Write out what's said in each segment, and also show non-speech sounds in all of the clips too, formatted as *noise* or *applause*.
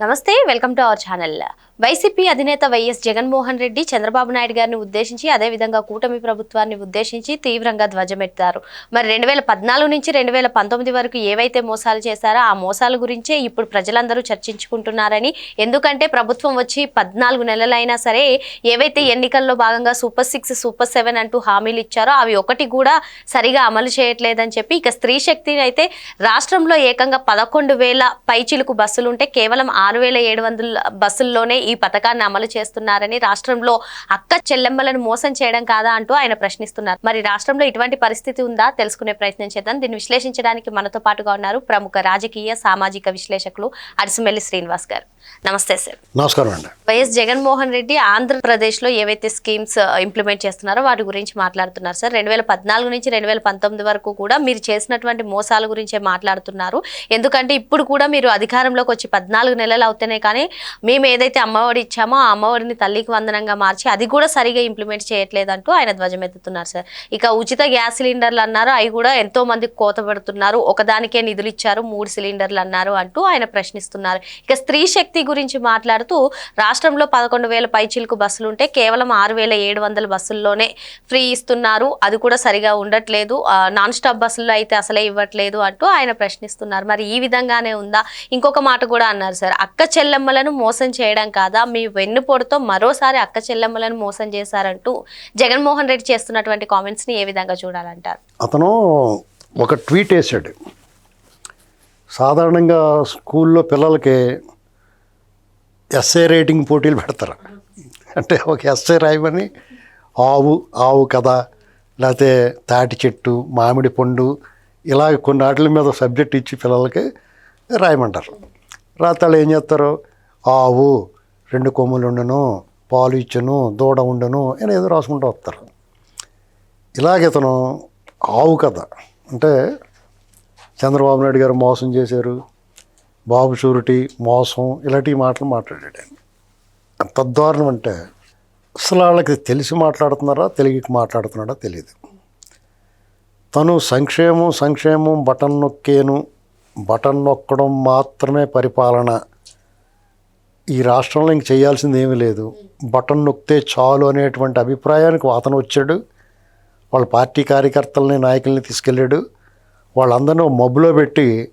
నమస్తే welcome to our channel. YCP అధినేత YS Jaganmohan Reddy Chandrababu Naidu గారిని ఉద్దేశించి అదేవిధంగా కూటమి ప్రభుత్వాన్ని ఉద్దేశించి తీవ్రంగా ధ్వజమెత్తారు. మరి రెండు వేల పద్నాలుగు నుంచి రెండు వేల పంతొమ్మిది వరకు ఏవైతే మోసాలు చేశారో ఆ మోసాల గురించే ఇప్పుడు ప్రజలందరూ చర్చించుకుంటున్నారని ఎందుకంటే ప్రభుత్వం వచ్చి పద్నాలుగు నెలలైనా సరే ఏవైతే ఎన్నికల్లో భాగంగా సూపర్ సిక్స్ సూపర్ సెవెన్ అంటూ హామీలు ఇచ్చారో అవి ఒకటి కూడా సరిగా అమలు చేయట్లేదని చెప్పి ఇక స్త్రీ శక్తిని అయితే రాష్ట్రంలో ఏకంగా పదకొండు వేల పైచిలుకు బస్సులు ఉంటే కేవలం ఆరు వేల ఏడు వందల బస్సుల్లోనే ఈ పథకాన్ని అమలు చేస్తున్నారని రాష్ట్రంలో అక్క చెల్లెమ్మలను మోసం చేయడం కాదా అంటూ ఆయన ప్రశ్నిస్తున్నారు. మరి రాష్ట్రంలో ఇటువంటి పరిస్థితి ఉందా? తెలుసుకునే ప్రయత్నం చేద్దాం. దీన్ని విశ్లేషించడానికి మనతో పాటుగా ఉన్నారు ప్రముఖ రాజకీయ సామాజిక విశ్లేషకులు అడిసిమెల్లి శ్రీనివాస్ గారు. నమస్తే సార్. నమస్కారం అండి. వైఎస్ జగన్మోహన్ రెడ్డి ఆంధ్రప్రదేశ్లో ఏవైతే స్కీమ్స్ ఇంప్లిమెంట్ చేస్తున్నారో వాటి గురించి మాట్లాడుతున్నారు సార్. రెండు వేల పద్నాలుగు నుంచి రెండు వేల పంతొమ్మిది వరకు కూడా మీరు చేసినటువంటి మోసాల గురించే మాట్లాడుతున్నారు. ఎందుకంటే ఇప్పుడు కూడా మీరు అధికారంలోకి వచ్చి పద్నాలుగు నెలలు అవుతేనే కానీ మేము ఏదైతే అమ్మఒడి ఇచ్చామో ఆ అమ్మఒడిని తల్లికి వందనంగా మార్చి అది కూడా సరిగా ఇంప్లిమెంట్ చేయట్లేదంటూ ఆయన ధ్వజమెత్తుతున్నారు సార్. ఇక ఉచిత గ్యాస్ సిలిండర్లు అన్నారు అవి కూడా ఎంతో మందికి కోత పెడుతున్నారు ఒకదానికే నిధులు ఇచ్చారు మూడు సిలిండర్లు అన్నారు అంటూ ఆయన ప్రశ్నిస్తున్నారు. ఇక స్త్రీ శక్తి గురించి మాట్లాడుతూ రాష్ట్రంలో పదకొండు వేల పైచీలకు బస్సులు ఉంటే కేవలం ఆరు వేల ఏడు వందల బస్సుల్లోనే ఫ్రీ ఇస్తున్నారు. అది కూడా సరిగా ఉండట్లేదు. నాన్ స్టాప్ బస్సుల్లో అయితే అసలే ఇవ్వట్లేదు అంటూ ఆయన ప్రశ్నిస్తున్నారు. మరి ఈ విధంగానే ఉందా? ఇంకొక మాట కూడా అన్నారు సార్. అక్క చెల్లెమ్మలను మోసం చేయడం కాదా? మీ వెన్నుపోటుతో మరోసారి అక్క చెల్లెమ్మలను మోసం చేశారంటూ జగన్మోహన్ రెడ్డి చేస్తున్నటువంటి కామెంట్స్ని ఏ విధంగా చూడాలంటారు? అతను ఒక ట్వీట్ వేసాడు సాధారణంగా స్కూల్లో పిల్లలకి ఎస్ఏ రేటింగ్ పోటీలు పెడతారు. అంటే ఒక ఎస్ఏ రాయమని ఆవు ఆవు కథ లేకపోతే తాటి చెట్టు మామిడి పండు ఇలా కొన్ని వాటి మీద సబ్జెక్ట్ ఇచ్చి పిల్లలకి రాయమంటారు. రాత్రాళ్ళు ఏం చేస్తారు? ఆవు రెండు కొమ్ములు ఉండను పాలు ఇచ్చను దూడ ఉండను అని ఏదో రాసుకుంటూ వస్తారు. ఇలాగే ఇతను ఆవు కథ. అంటే చంద్రబాబు నాయుడు గారు మోసం చేశారు బాబు షూరిటీ మోసం ఇలాంటి మాటలు మాట్లాడాడు ఆయన. ఎంత దారుణం అంటే అసలు వాళ్ళకి తెలిసి మాట్లాడుతున్నారా తెలుగుకి మాట్లాడుతున్నాడా తెలియదు తను సంక్షేమం సంక్షేమం బటన్ నొక్కేను బటన్ నొక్కడం మాత్రమే పరిపాలన. ఈ రాష్ట్రంలో ఇంక చేయాల్సింది ఏమీ లేదు. బటన్ నొక్కితే చాలు అనేటువంటి అభిప్రాయానికి అతను వచ్చాడు. వాళ్ళ పార్టీ కార్యకర్తలని నాయకుల్ని తీసుకెళ్ళాడు. వాళ్ళందరినీ మబ్బులో పెట్టి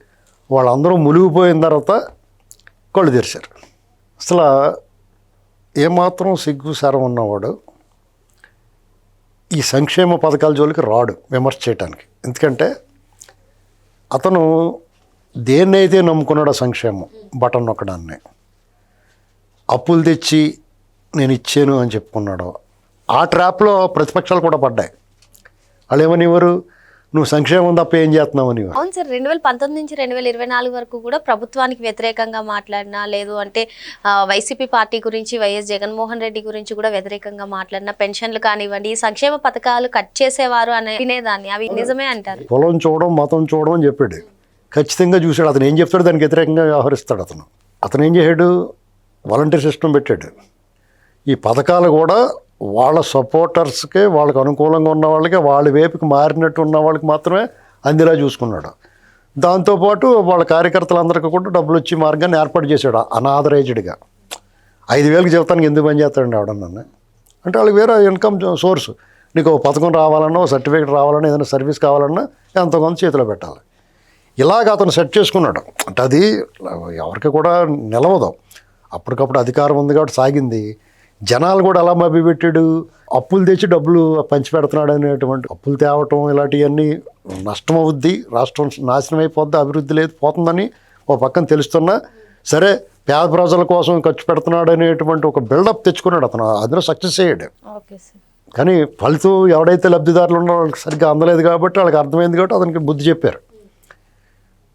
వాళ్ళందరూ మునిగిపోయిన తర్వాత కళ్ళు తెరిచారు. అసలు ఏమాత్రం సిగ్గు సారం ఉన్నవాడు ఈ సంక్షేమ పథకాల జోలికి రాడు విమర్శ చేయడానికి ఎందుకంటే అతను దేన్నైతే నమ్ముకున్నాడో సంక్షేమం బటన్ నొక్కడాన్ని. అప్పులు తెచ్చి నేను ఇచ్చాను అని చెప్పుకున్నాడు. ఆ ట్రాప్లో ప్రతిపక్షాలు కూడా పడ్డాయి. వాళ్ళు ఏమనివ్వరు నువ్వు సంక్షేమం తప్ప ఏం చేస్తున్నావు? అని అవును సార్ రెండు వేల పంతొమ్మిది నుంచి రెండు వేల ఇరవై నాలుగు వరకు కూడా ప్రభుత్వానికి వ్యతిరేకంగా మాట్లాడినా లేదు అంటే వైసీపీ పార్టీ గురించి వైఎస్ జగన్మోహన్ రెడ్డి గురించి కూడా వ్యతిరేకంగా మాట్లాడినా పెన్షన్లు కానివ్వండి ఈ సంక్షేమ పథకాలు కట్ చేసేవారు అనే వినేదాన్ని. అవి నిజమే అంటారు. కులం చూడడం మతం చూడడం అని చెప్పాడు. ఖచ్చితంగా చూశాడు. అతను ఏం చెప్తాడు దానికి వ్యతిరేకంగా వ్యవహరిస్తాడు అతను. అతను ఏం చేశాడు? వాలంటీర్ సిస్టమ్ పెట్టాడు. ఈ పథకాలు కూడా వాళ్ళ సపోర్టర్స్కే వాళ్ళకి అనుకూలంగా ఉన్న వాళ్ళకి వాళ్ళ వైపుకి మారినట్టు ఉన్న వాళ్ళకి మాత్రమే అందేలా చూసుకున్నాడు. దాంతోపాటు వాళ్ళ కార్యకర్తలందరికీ కూడా డబ్బులు వచ్చే మార్గాన్ని ఏర్పాటు చేశాడు అనాథరైజ్డ్గా. ఐదు వేలకు జీవితానికి ఎందుకు పని చేస్తాడండి నన్ను? అంటే వాళ్ళకి వేరే ఇన్కమ్ సోర్స్. నీకు ఒక పథకం రావాలన్నా ఓ సర్టిఫికేట్ రావాలన్నా ఏదైనా సర్వీస్ కావాలన్నా ఎంతో కొంత చేతిలో పెట్టాలి. ఇలాగ అతను సెట్ చేసుకున్నాడు. అంటే అది ఎవరికి కూడా నిలవదు. అప్పటికప్పుడు అధికారం ఉంది కాబట్టి సాగింది. జనాలు కూడా అలా మభ్యపెట్టాడు అప్పులు తెచ్చి డబ్బులు పంచిపెడుతున్నాడు అనేటువంటి అప్పులు తేవటం ఇలాంటివన్నీ నష్టం అవుద్ది. రాష్ట్రం నాశనం అయిపోద్ది అభివృద్ధి లేదు పోతుందని ఒక పక్కన తెలుస్తున్నా. సరే పేద ప్రజల కోసం ఖర్చు పెడుతున్నాడు అనేటువంటి ఒక బిల్డప్ తెచ్చుకున్నాడు అతను. అందులో సక్సెస్ అయ్యాడు. కానీ ఫలితం ఎవడైతే లబ్ధిదారులు ఉన్నారో వాళ్ళకి సరిగ్గా అందలేదు కాబట్టి వాళ్ళకి అర్థమైంది కాబట్టి అతనికి బుద్ధి చెప్పారు.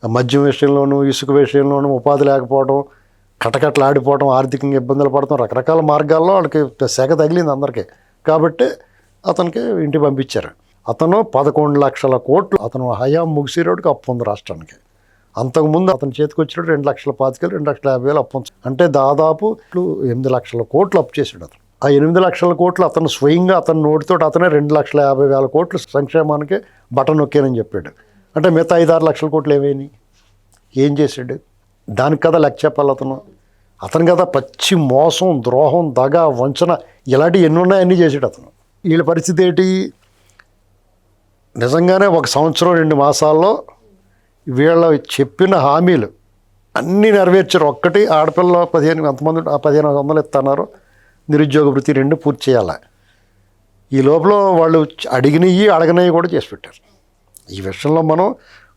మద్యం విషయంలోనూ ఇసుక విషయంలోనూ ఉపాధి లేకపోవడం కటకట్లు ఆడిపోవడం ఆర్థికంగా ఇబ్బందులు పడటం రకరకాల మార్గాల్లో వాళ్ళకి సెగ తగిలింది అందరికీ. కాబట్టి అతనికి ఇంటికి పంపించారు. అతను పదకొండు లక్షల కోట్లు అతను హయాం ముగిసిరోడికి అప్పు ఉంది రాష్ట్రానికి. అంతకుముందు అతని చేతికి వచ్చినట్టు రెండు లక్షల పాతికలు రెండు లక్షల యాభై వేలు అప్పు అంటే దాదాపు ఎనిమిది లక్షల కోట్లు అప్పు చేశాడు అతను. ఆ ఎనిమిది లక్షల కోట్లు అతను స్వయంగా అతని నోటితో అతనే రెండు లక్షల యాభై వేల కోట్లు సంక్షేమానికి బటన్ నొక్కానని చెప్పాడు. అంటే మిగతా ఐదారు లక్షల కోట్లు ఏమైనాయి ఏం చేశాడు? దానికి కదా లెక్క చెప్పాలి అతను అతను కదా పచ్చి మోసం ద్రోహం దగ వంచన ఇలాంటివి ఎన్ని ఉన్నాయన్నీ చేసాడు అతను. వీళ్ళ పరిస్థితి ఏంటి? నిజంగానే ఒక సంవత్సరం రెండు మాసాల్లో వీళ్ళ చెప్పిన హామీలు అన్నీ నెరవేర్చారు. ఒక్కటి ఆడపిల్ల పదిహేను ఎంతమంది ఆ పదిహేను వందలు ఇస్తున్నారు నిరుద్యోగ వృత్తి రెండు పూర్తి చేయాలి? ఈ లోపల వాళ్ళు అడిగినవి అడగనవి కూడా చేసి పెట్టారు. ఈ విషయంలో మనం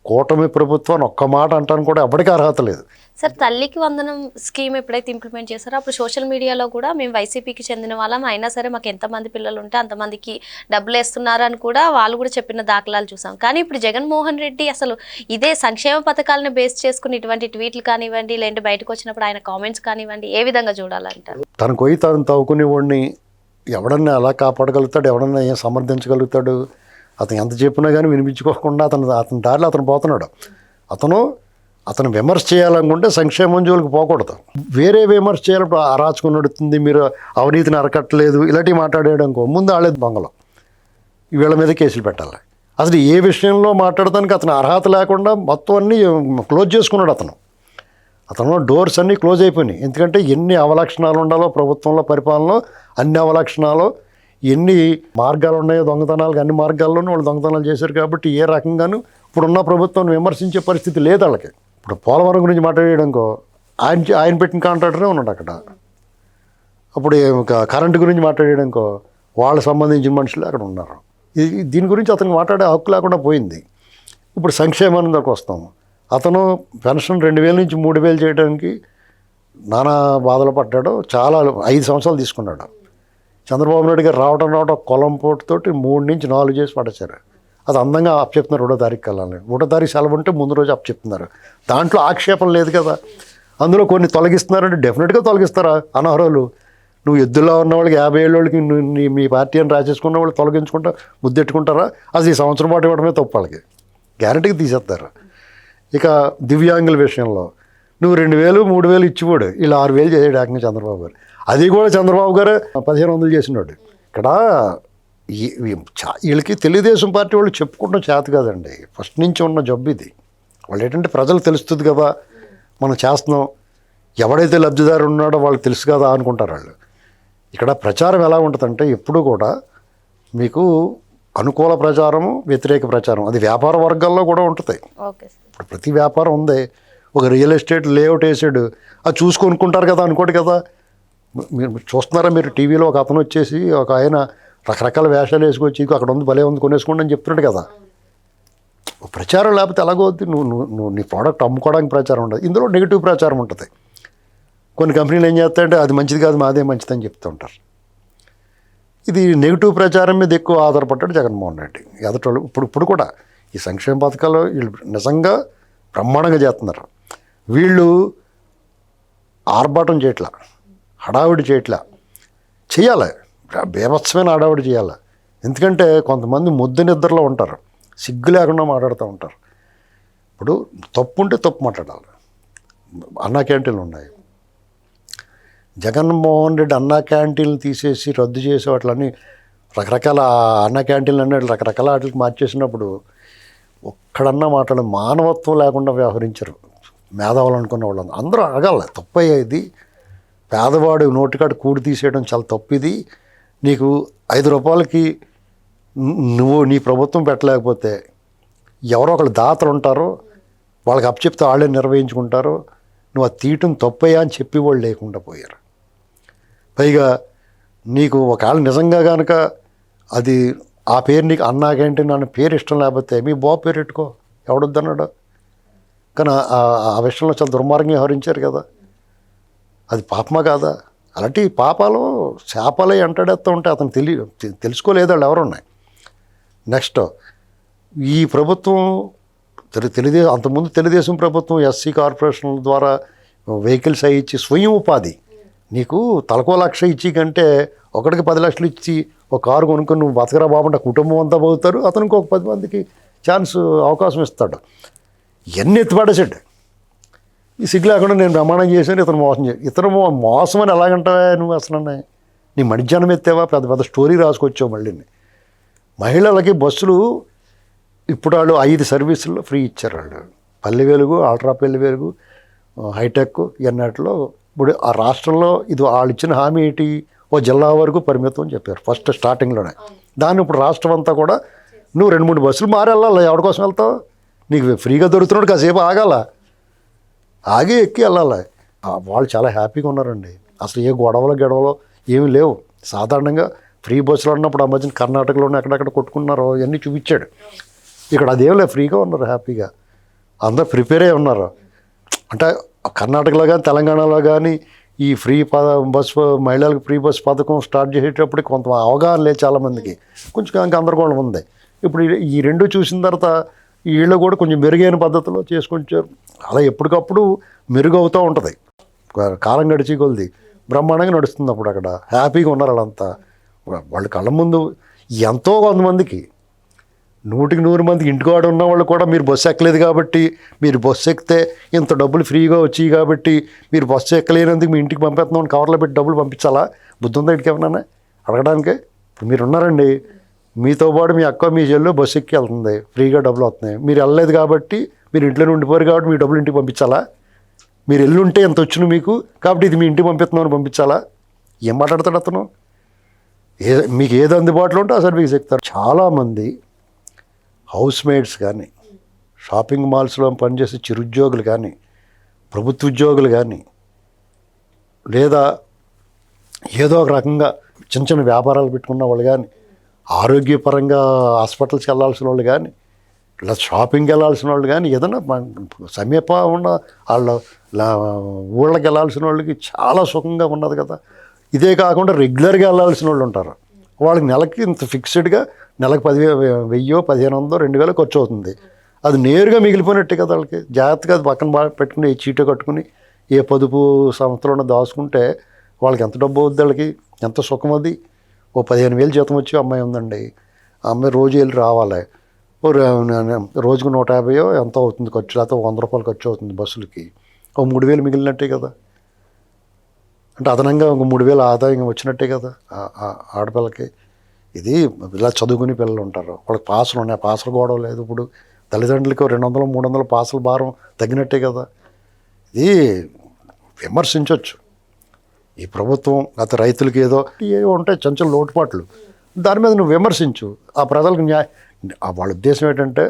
కూటమి ప్రభుత్వాన్ని ఒక్క మాట అంటానికి కూడా ఎవరికి అర్హత లేదు. సార్ తల్లికి వందనం స్కీమ్ ఎప్పుడైతే ఇంప్లిమెంట్ చేస్తారో అప్పుడు సోషల్ మీడియాలో కూడా మేము వైసీపీకి చెందిన వాళ్ళం. అయినా సరే మాకు ఎంతమంది పిల్లలు ఉంటే అంతమందికి డబ్బులు వేస్తున్నారు అని కూడా వాళ్ళు కూడా చెప్పిన దాఖలాలు చూసాం. కానీ ఇప్పుడు జగన్మోహన్ రెడ్డి అసలు ఇదే సంక్షేమ పథకాలను బేస్ చేసుకుని ఇటువంటి ట్వీట్లు కానివ్వండి లేదంటే బయటకు వచ్చినప్పుడు ఆయన కామెంట్స్ కానివ్వండి ఏ విధంగా చూడాలంటారు? తన కొయ్యి తను తవ్వుకునే వాడిని ఎవడన్నా ఎలా కాపాడగలుగుతాడు? ఎవడన్నా ఏం సమర్థించగలుగుతాడు? అతను ఎంత చెప్పినా కానీ వినిపించుకోకుండా అతను అతని దారిలో అతను పోతున్నాడు. అతను అతను విమర్శ చేయాలనుకుంటే సంక్షేమం జోలికి పోకూడదు. వేరే విమర్శ చేయాలప్పుడు అరాచకం నడుతుంది మీరు అవినీతిని అరకట్టలేదు ఇలాంటివి మాట్లాడేయడం ముందు ఆడలేదు బంగళం వీళ్ళ మీద కేసులు పెట్టాలి. అసలు ఏ విషయంలో మాట్లాడడానికి అతను అర్హత లేకుండా మొత్తం అన్నీ క్లోజ్ చేసుకున్నాడు అతను. అతను డోర్స్ అన్నీ క్లోజ్ అయిపోయినాయి. ఎందుకంటే ఎన్ని అవలక్షణాలు ఉండాలో ప్రభుత్వంలో పరిపాలనలో అన్ని అవలక్షణాలు ఎన్ని మార్గాలు ఉన్నాయో దొంగతనాలకు అన్ని మార్గాల్లోనూ వాళ్ళు దొంగతనాలు చేశారు కాబట్టి ఏ రకంగానూ ఇప్పుడున్న ప్రభుత్వం విమర్శించే పరిస్థితి లేదు వాళ్ళకి. ఇప్పుడు పోలవరం గురించి మాట్లాడేయడంకో ఆయన చే- ఆయన పెట్టిన కాంట్రాక్టరే ఉన్నాడు అక్కడ. అప్పుడు కరెంటు గురించి మాట్లాడేయడంకో వాళ్ళకి సంబంధించిన మనుషులు అక్కడ ఉన్నారు. ఇది దీని గురించి అతనికి మాట్లాడే హక్కు లేకుండా పోయింది. ఇప్పుడు సంక్షేమాన్ని దాకా వస్తాము అతను పెన్షన్ రెండు వేల నుంచి మూడు వేలు చేయడానికి నానా బాధలు పడ్డాడు. చాలా ఐదు సంవత్సరాలు తీసుకున్నాడు. చంద్రబాబు నాయుడు గారు రావడం రావడం కొలం పోటుతోటి మూడు నుంచి నాలుగు చేసి పడేశారు. అది అందంగా అప్పచెప్తున్నారు ఒకటో తారీఖు కల్లాలని ఒకటో తారీఖు సెలవు ఉంటే ముందు రోజు అప్పచెప్తున్నారు. దాంట్లో ఆక్షేపం లేదు కదా. అందులో కొన్ని తొలగిస్తున్నారంటే డెఫినెట్గా తొలగిస్తారా అనర్హులు? నువ్వు ఎద్దులో ఉన్న వాళ్ళకి యాభై ఏళ్ళకి నువ్వు నీ మీ పార్టీ అని రాసేసుకున్న వాళ్ళు తొలగించుకుంటా ముద్దెట్టుకుంటారా? అది ఈ సంవత్సరం పాటు ఇవ్వడమే తప్పు వాళ్ళకి. గ్యారంటీకి తీసేస్తారు. ఇక దివ్యాంగుల విషయంలో నువ్వు రెండు వేలు మూడు వేలు ఇచ్చిపోడు. వీళ్ళు ఆరు వేలు చేసాడు ఏకంగా చంద్రబాబు గారు. అది కూడా చంద్రబాబు గారు పదిహేను వందలు చేసినాడు. ఇక్కడ వీళ్ళకి తెలుగుదేశం పార్టీ వాళ్ళు చెప్పుకుంటాం చేత కాదండి. ఫస్ట్ నుంచి ఉన్న జబ్బు ఇది. వాళ్ళు ఏంటంటే ప్రజలకు తెలుస్తుంది కదా మనం చేస్తున్నాం. ఎవడైతే లబ్ధిదారు ఉన్నాడో వాళ్ళకి తెలుసు కదా అనుకుంటారు వాళ్ళు. ఇక్కడ ప్రచారం ఎలా ఉంటుందంటే ఎప్పుడు కూడా మీకు అనుకూల ప్రచారము వ్యతిరేక ప్రచారం. అది వ్యాపార వర్గాల్లో కూడా ఉంటుంది. ఇప్పుడు ప్రతి వ్యాపారం ఉంది. ఒక రియల్ ఎస్టేట్ లేఅవుట్ వేసాడు. అది చూసి కొనుక్కుంటారు కదా అనుకోండి కదా. మీరు చూస్తున్నారా మీరు టీవీలో ఒక అతను వచ్చేసి ఒక ఆయన రకరకాల వేషాలు వేసుకొచ్చి అక్కడ ఉంది భలే ఉంది కొనేసుకోండి అని చెప్తున్నాడు కదా. ప్రచారం లేకపోతే ఎలాగో నువ్వు నువ్వు నువ్వు నీ ప్రోడక్ట్ అమ్ముకోవడానికి ప్రచారం ఉండదు. ఇందులో నెగిటివ్ ప్రచారం ఉంటుంది. కొన్ని కంపెనీలు ఏం చేస్తాయంటే అది మంచిది కాదు మాదే మంచిదని చెప్తూ ఉంటారు. ఇది నెగిటివ్ ప్రచారం మీద ఎక్కువ ఆధారపడ్డాడు జగన్మోహన్ రెడ్డి. ఎదటోళ్ళు ఇప్పుడు ఇప్పుడు కూడా ఈ సంక్షేమ పథకాలు వీళ్ళు నిజంగా బ్రహ్మాండంగా చేస్తున్నారు. వీళ్ళు ఆర్భాటం చేయట్ల హడావిడి చేయట్ల. చేయాలి బీభత్సమైన హడావిడి చేయాలి ఎందుకంటే కొంతమంది ముద్దు నిద్రలో ఉంటారు. సిగ్గు లేకుండా మాట్లాడుతూ ఉంటారు. ఇప్పుడు తప్పు ఉంటే తప్పు మాట్లాడాలి. అన్నా క్యాంటీన్లు ఉన్నాయి. జగన్మోహన్ రెడ్డి అన్నా క్యాంటీన్లు తీసేసి రద్దు చేసి వాటిలన్నీ రకరకాల అన్నా క్యాంటీన్లు అన్నీ రకరకాల వాటికి మార్చేసినప్పుడు ఒక్కడన్నా మాట్లాడే మానవత్వం లేకుండా వ్యవహరించరు. మేధావులు అనుకున్న వాళ్ళు అందరూ అడగాలి తప్పయ్యా ఇది పేదవాడు నోటికాడు కూడి తీసేయడం చాలా తప్పు ఇది నీకు ఐదు రూపాయలకి నువ్వు నీ ప్రభుత్వం పెట్టలేకపోతే ఎవరో ఒకళ్ళు దాతలు ఉంటారో వాళ్ళకి అప్పచెప్తే వాళ్ళే నిర్వహించుకుంటారో నువ్వు అది తీయటం తప్పయ్యా అని చెప్పి వాళ్ళు లేకుండా పోయారు. పైగా నీకు ఒకవేళ నిజంగా కనుక అది ఆ పేరు నీకు అన్నా క్యాంటీన్ అన్న పేరు ఇష్టం లేకపోతే మీ బాబు పేరు పెట్టుకో ఎవడొద్దన్నాడు? కానీ ఆ- విషయంలో చాలా దుర్మార్గంగా వ్యవహరించారు కదా. అది పాపమా కాదా? అలాంటి పాపాలు శాపాలే అంటాడేస్తూ ఉంటే అతను తెలి తెలుసుకోలేదు వాళ్ళు ఎవరున్నాయి నెక్స్ట్ ఈ ప్రభుత్వం తెలు తెలుగుదేశం అంతకుముందు తెలుగుదేశం ప్రభుత్వం ఎస్సీ కార్పొరేషన్ల ద్వారా వెహికల్స్ అవి ఇచ్చి స్వయం ఉపాధి. నీకు తలకో లక్ష ఇచ్చి కంటే ఒకటికి పది లక్షలు ఇచ్చి ఒక కారు కొనుక్కొని నువ్వు బతకరా బాబు కుటుంబం అంతా పోతారు. అతనికి ఒక పది మందికి ఛాన్స్ అవకాశం ఇస్తాడు. ఇవన్నీ ఎత్తిపడేసాడు ఈ సిగ్గు లేకుండా నేను ప్రమాణం చేశాను ఇతను మోసం చేసి ఇతను మోసం అని ఎలాగంటావా నువ్వు అసలు నీ మణిజ్ఞానం ఎత్తావా? పెద్ద పెద్ద స్టోరీ రాసుకొచ్చావు మళ్ళీ మహిళలకి బస్సులు ఇప్పుడు వాళ్ళు ఐదు సర్వీసుల్లో ఫ్రీ ఇచ్చారు వాళ్ళు. పల్లె వెలుగు అల్ట్రా పల్లె వెలుగు హైటెక్ ఇవన్నట్లో ఇప్పుడు ఆ రాష్ట్రంలో ఇది వాళ్ళు ఇచ్చిన హామీ ఏంటి? ఓ జిల్లా వరకు పరిమితం అని చెప్పారు ఫస్ట్ స్టార్టింగ్లోనే. దాన్ని ఇప్పుడు రాష్ట్రం అంతా కూడా నువ్వు రెండు మూడు బస్సులు మారి వెళ్ళాలి ఎవరి కోసం వెళ్తావు? నీకు ఫ్రీగా దొరుకుతున్నాడు కాసేపు ఆగాల. ఆగి ఎక్కి వెళ్ళాలి. వాళ్ళు చాలా హ్యాపీగా ఉన్నారండి. అసలు ఏ గొడవలు గొడవలు ఏమి లేవు. సాధారణంగా ఫ్రీ బస్సులు ఉన్నప్పుడు ఆ మధ్యన కర్ణాటకలోనే ఎక్కడెక్కడ కొట్టుకున్నారో ఇవన్నీ చూపించాడు. ఇక్కడ అదేం లేదు ఫ్రీగా ఉన్నారు హ్యాపీగా. అందరూ ప్రిపేర్ అయి ఉన్నారు. అంటే కర్ణాటకలో కానీ తెలంగాణలో కానీ ఈ ఫ్రీ పద బస్సు మహిళలకు ఫ్రీ బస్ పథకం స్టార్ట్ చేసేటప్పుడు కొంత అవగాహన లేదు చాలామందికి. కొంచెం ఇంకా గందరగోళం ఉంది. ఇప్పుడు ఈ రెండు చూసిన తర్వాత వీళ్ళు కూడా కొంచెం మెరుగైన పద్ధతిలో చేసుకొచ్చారు అలా ఎప్పటికప్పుడు మెరుగవుతూ ఉంటుంది. కాలం గడిచి కొలిది బ్రహ్మాండంగా నడుస్తుంది అప్పుడు అక్కడ. హ్యాపీగా ఉన్నారు వాళ్ళంతా. వాళ్ళ కళ్ళ ముందు ఎంతో కొంతమందికి నూటికి నూరు మందికి ఇంటికాడ ఉన్న వాళ్ళు కూడా మీరు బస్సు ఎక్కలేదు కాబట్టి మీరు బస్సు ఎక్కితే ఇంత డబ్బులు ఫ్రీగా వచ్చాయి కాబట్టి మీరు బస్సు ఎక్కలేనందుకు మీ ఇంటికి పంపిస్తున్నాం కవర్లో పెట్టి డబ్బులు పంపించాలా? బుద్ధి ఉందా ఇంటికి ఏమన్నా అడగడానికి? ఇప్పుడు మీరు ఉన్నారండి మీతో పాటు మీ అక్క మీ చెల్లు బస్సు ఎక్కి వెళ్తుంది. ఫ్రీగా డబ్బులు వస్తున్నాయి. మీరు వెళ్ళలేదు కాబట్టి మీరు ఇంట్లోనే ఉండిపోయారు కాబట్టి మీ డబ్బులు ఇంటికి పంపించాలా? మీరు ఎల్లుంటే ఎంత వచ్చిన మీకు? కాబట్టి ఇది మీ ఇంటికి పంపిస్తున్నామని పంపించాలా? ఏం మాట్లాడతాడు అతను? ఏ మీకు ఏది అందుబాటులో ఉంటే అసలు మీకు చెప్తారు. చాలామంది హౌస్ మేడ్స్ కానీ షాపింగ్ మాల్స్లో పనిచేసే చిరుద్యోగులు కానీ ప్రభుత్వ ఉద్యోగులు కానీ లేదా ఏదో ఒక రకంగా చిన్న చిన్న వ్యాపారాలు పెట్టుకున్న వాళ్ళు కానీ ఆరోగ్యపరంగా హాస్పిటల్స్కి వెళ్ళాల్సిన వాళ్ళు కానీ ఇలా షాపింగ్కి వెళ్ళాల్సిన వాళ్ళు కానీ ఏదైనా సమీప ఉన్న వాళ్ళ ఊళ్ళకి వెళ్ళాల్సిన వాళ్ళకి చాలా సుఖంగా ఉన్నది కదా. ఇదే కాకుండా రెగ్యులర్గా వెళ్ళాల్సిన వాళ్ళు ఉంటారు. వాళ్ళకి నెలకి ఇంత ఫిక్స్డ్గా నెలకు పది వెయ్యో పదిహేను వందో రెండు వేలు ఖర్చు అవుతుంది. అది నేరుగా మిగిలిపోయినట్టే కదా వాళ్ళకి. జాగ్రత్తగా అది పక్కన బాగా పెట్టుకుని ఏ చీట కట్టుకుని ఏ పొదుపు సంస్థలోనే దాచుకుంటే వాళ్ళకి ఎంత డబ్బు అవుద్ది వాళ్ళకి? ఎంత సుఖం అది? ఓ పదిహేను వేలు జీతం వచ్చి అమ్మాయి ఉందండి. ఆ అమ్మాయి రోజు వెళ్ళి రావాలి. ఓ రోజుకు నూట యాభైయో ఎంత అవుతుంది ఖర్చు? లేకపోతే వంద రూపాయలు ఖర్చు అవుతుంది బస్సులకి. ఓ మూడు వేలు మిగిలినట్టే కదా. అంటే అదనంగా ఒక మూడు వేలు ఆదాయం వచ్చినట్టే కదా ఆడపిల్లకి. ఇది ఇలా చదువుకుని పిల్లలు ఉంటారు. వాళ్ళకి పాసలు ఉన్నాయి. పాసలు గొడవ లేదు ఇప్పుడు. తల్లిదండ్రులకి రెండు వందలు మూడు వందలు పాసల భారం తగ్గినట్టే కదా. ఇది విమర్శించవచ్చు ఈ ప్రభుత్వం గత రైతులకి ఏదో ఏవో ఉంటాయి చంచల లోటుపాట్లు. దాని మీద నువ్వు విమర్శించు. ఆ ప్రజలకు న్యాయ వాళ్ళ ఉద్దేశం ఏంటంటే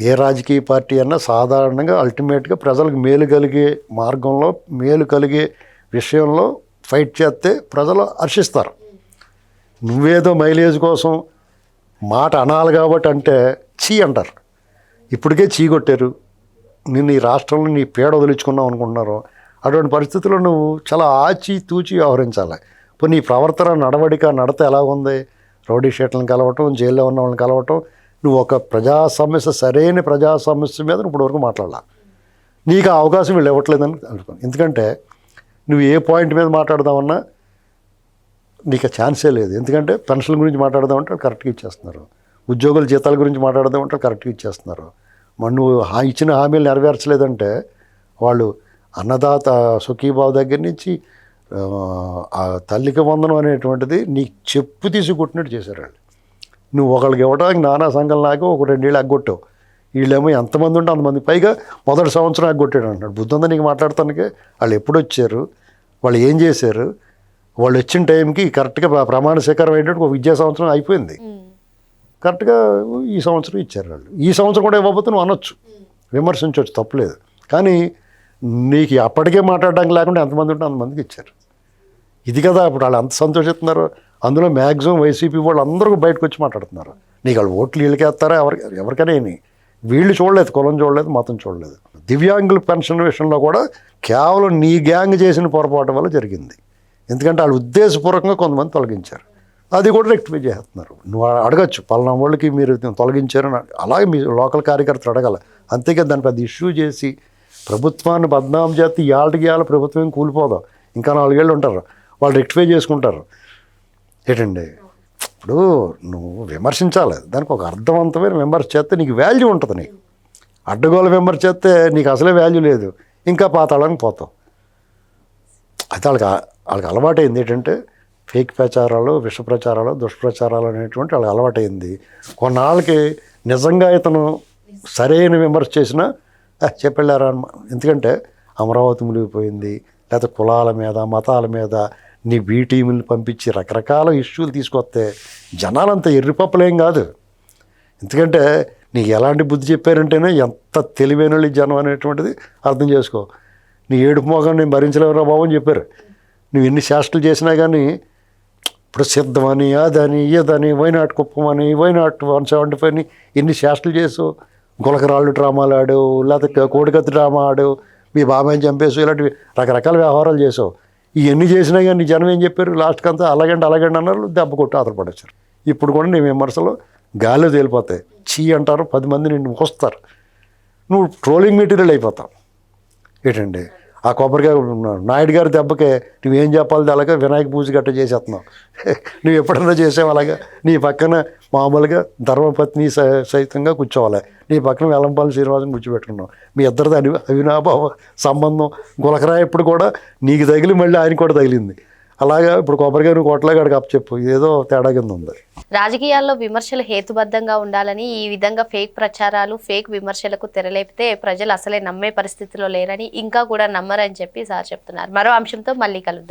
ఏ రాజకీయ పార్టీ అన్నా సాధారణంగా అల్టిమేట్గా ప్రజలకు మేలు కలిగే మార్గంలో మేలు కలిగే విషయంలో ఫైట్ చేస్తే ప్రజలు హర్షిస్తారు. నువ్వేదో మైలేజ్ కోసం మాట అనాలి కాబట్టి అంటే చీ అంటారు. ఇప్పటికే చీ కొట్టారు. నిన్ను ఈ రాష్ట్రంలో నీ పేడ వదిలించుకున్నావు అనుకుంటున్నారు అటువంటి పరిస్థితుల్లో నువ్వు చాలా ఆచి తూచి వ్యవహరించాలి. ఇప్పుడు నీ ప్రవర్తన నడవడిక నడత ఎలా ఉంది? రౌడీ షీట్లను కలవటం జైల్లో ఉన్న వాళ్ళని కలవటం నువ్వు ఒక ప్రజా సమస్య సరైన ప్రజా సమస్య మీద నువ్వు ఇప్పటివరకు మాట్లాడాల. నీకు ఆ అవకాశం వీళ్ళు ఇవ్వట్లేదని అనుకోను. ఎందుకంటే నువ్వు ఏ పాయింట్ మీద మాట్లాడదామన్నా నీకు ఛాన్సే లేదు. ఎందుకంటే పెన్షన్ గురించి మాట్లాడదామంటే కరెక్ట్గా ఇచ్చేస్తున్నారు. ఉద్యోగుల జీతాల గురించి మాట్లాడదామంటే కరెక్ట్గా ఇచ్చేస్తున్నారు. మరి నువ్వు హా ఇచ్చిన హామీలు నెరవేర్చలేదంటే వాళ్ళు అన్నదాత సుఖీబాబు దగ్గర నుంచి ఆ, తల్లికి వందనం అనేటువంటిది నీకు చెప్పు తీసి కొట్టినట్టు చేశారు వాళ్ళు. నువ్వు ఒకళ్ళకి ఇవ్వడానికి నానా సంఘం లాగా ఒక రెండేళ్ళు అగ్గొట్టావు వీళ్ళేమో ఎంతమంది ఉంటే అంతమంది. పైగా మొదటి సంవత్సరం అగ్గొట్టాడు అంటాడు బుద్ధి ఉందా నీకు మాట్లాడటానికి? వాళ్ళు ఎప్పుడు వచ్చారు? వాళ్ళు ఏం చేశారు? వాళ్ళు వచ్చిన టైంకి కరెక్ట్గా ప్ర- ప్రమాణ స్వీకారం అయ్యేటట్టు ఒక విద్యా సంవత్సరం అయిపోయింది. కరెక్ట్గా ఈ సంవత్సరం ఇచ్చారు వాళ్ళు. ఈ సంవత్సరం కూడా ఇవ్వకపోతే నువ్వు అనొచ్చు. విమర్శించవచ్చు తప్పులేదు. కానీ నీకు అప్పటికే మాట్లాడడానికి లేకుండా ఎంతమంది ఉంటే అంతమందికి ఇచ్చారు. ఇది కదా ఇప్పుడు వాళ్ళు ఎంత సంతోషిస్తున్నారు. అందులో మ్యాక్సిమం వైసీపీ వాళ్ళు అందరూ బయటకు వచ్చి మాట్లాడుతున్నారు. నీకు వాళ్ళు ఓట్లు వీళ్ళకి వేస్తారా ఎవరికి ఎవరికైనా వీళ్ళు చూడలేదు కులం చూడలేదు మతం చూడలేదు. దివ్యాంగుల పెన్షన్ విషయంలో కూడా కేవలం నీ గ్యాంగ్ చేసిన పొరపాటు వల్ల జరిగింది. ఎందుకంటే వాళ్ళు ఉద్దేశపూర్వకంగా కొంతమంది తొలగించారు. అది కూడా రెక్టిఫై చేస్తున్నారు. నువ్వు అడగచ్చు పలానా వాళ్ళకి మీరు తొలగించారని. అలాగే మీ లోకల్ కార్యకర్తలు అడగాలి. అంతేకాదు దాని పెద్ద ఇష్యూ చేసి ప్రభుత్వాన్ని బద్నాం చేస్తే ఇవాళకి ఇవాళ ప్రభుత్వం ఏం కూలిపోదాం. ఇంకా నాలుగేళ్ళు ఉంటారు. వాళ్ళు రెక్టిఫై చేసుకుంటారు. ఏంటండి? ఇప్పుడు నువ్వు విమర్శించాలి. దానికి ఒక అర్థవంతమైన విమర్శ చేస్తే నీకు వాల్యూ ఉంటుంది నీకు. అడ్డగోల విమర్శ చేస్తే నీకు అసలే వాల్యూ లేదు. ఇంకా పాతాళానికి పోతావు. అయితే వాళ్ళకి వాళ్ళకి అలవాటైంది ఏంటంటే ఫేక్ ప్రచారాలు విష ప్రచారాలు దుష్ప్రచారాలు అనేటువంటి వాళ్ళకి అలవాటైంది. కొన్నాళ్ళకి నిజంగా ఇతను సరైన విమర్శ చేసినా చెప్పెళ్ళారా అని ఎందుకంటే అమరావతి మునిగిపోయింది లేకపోతే కులాల మీద మతాల మీద నీ బీ టీముల్ని పంపించి రకరకాల ఇష్యూలు తీసుకొస్తే జనాలంత ఎర్రిపప్పలేం కాదు. ఎందుకంటే నీకు ఎలాంటి బుద్ధి చెప్పారంటేనే ఎంత తెలివైన జనం అనేటువంటిది అర్థం చేసుకో. నీ ఏడుపు మోగం నేను భరించలేవురా బాబు అని చెప్పారు. నువ్వు ఎన్ని శాస్త్రలు చేసినా కానీ ప్రసిద్ధమని అదని ఇదని వైనాట్ కుప్పమని వైనాట్ వన్ సెవెంటీ ఫైవ్ని ఎన్ని శాస్త్రలు చేసావు? గులకరాళ్ళు డ్రామాలు ఆడు లేకపోతే కోడికత్తి డ్రామా ఆడు మీ బాబాయ్ చంపేసి ఇలాంటివి రకరకాల వ్యవహారాలు చేసావు. ఇవన్నీ చేసినా కానీ జనం ఏం చెప్పారు? లాస్ట్కి అంతా అలాగండి అలాగండి అన్నారు దెబ్బ కొట్టి ఆధారపడేశారు ఇప్పుడు కూడా నీ విమర్శలు గాలిలో తేలిపోతాయి. చీ అంటారు పది మంది నిన్ను మోస్తారు. నువ్వు ట్రోలింగ్ మెటీరియల్ అయిపోతావు. ఏంటండి? ఆ కొబ్బరికాయ నాయుడు గారి దెబ్బకి నువ్వేం చెప్పాలి అలాగే వినాయక పూజ గట్ట చేసేస్తున్నావు. *laughs* నువ్వు ఎప్పుడన్నా చేసావు అలాగా? నీ పక్కన మామూలుగా ధర్మపత్ని స- సహితంగా కూర్చోవాలి. నీ పక్కన వెల్లంపల్లి శ్రీనివాసం కూర్చోబెట్టుకున్నావు. మీ ఇద్దరిది అవి అవినాభావ సంబంధం. గులకరాయప్పుడు కూడా నీకు తగిలి మళ్ళీ ఆయన కూడా తగిలింది. అలాగా ఇప్పుడు కొబ్బరికాయ నువ్వు కొట్టలేగాడికి చెప్పు ఏదో తేడా కింద ఉంది. రాజకీయాల్లో విమర్శలు హేతుబద్ధంగా ఉండాలని ఈ విధంగా ఫేక్ ప్రచారాలు ఫేక్ విమర్శలకు తెరలేపితే ప్రజలు అసలే నమ్మే పరిస్థితిలో లేరని ఇంకా కూడా నమ్మరని చెప్పి సార్ చెప్తున్నారు. మరో అంశంతో మళ్ళీ కలుద్దాం.